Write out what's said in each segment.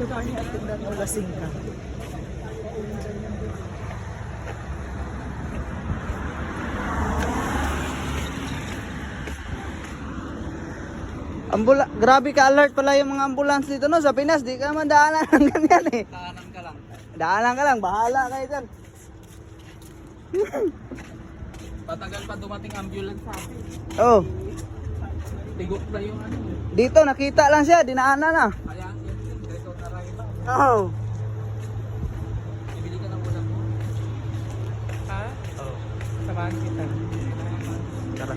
lugar ni Atindan o lasing ka. Ambula grabe ka alert pala yung mga ambulance dito no sa Pinas. Di ka man daanan ng ganyan eh. Daanan ka lang. Daanan ka lang, bahala kayo dyan. Patagal pa dumating ambulance sa atin. Oh, Tigok na yung ano. dito nakita lang siya, dinaanan na. Ba? Oh. Bibili ka ng ulam mo. Ha? Oo. Samahan kita. Tara.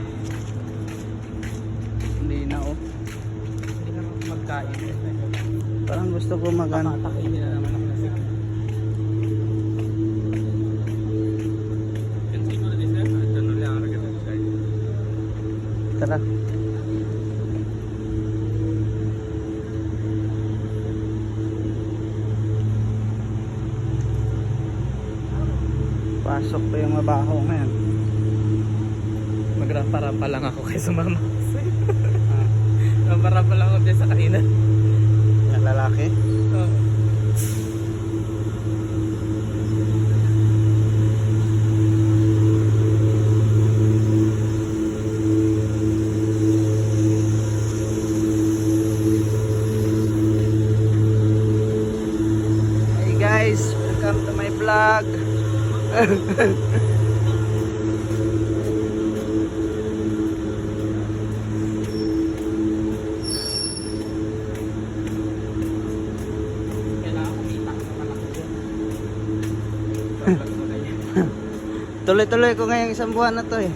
Hindi na oh. Hindi na magkain. Parang gusto ko mag ano. Papatakin nila naman ako na sige. Pasok pa yung mabaho ngayon. Magrampa-rampa lang ako kay sumama. Rampa-rampa lang ako dyan sa kainan. Yung lalaki. Oo. Hey guys, welcome to my vlog. Tuloy-tuloy ko ngayong isang buwan na to eh.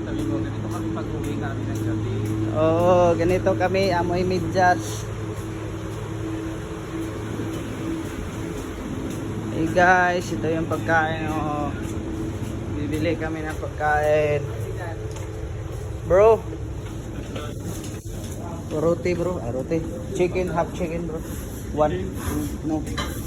Sabi mo, ganito kami pag uwi kami ng gabi. Oo, ganito kami, amoy medyas. Hey guys, ito yung pagkain. Oh. Bibili kami ng pagkain. Bro. Roti bro, ah, roti. Chicken, half chicken bro. One. No.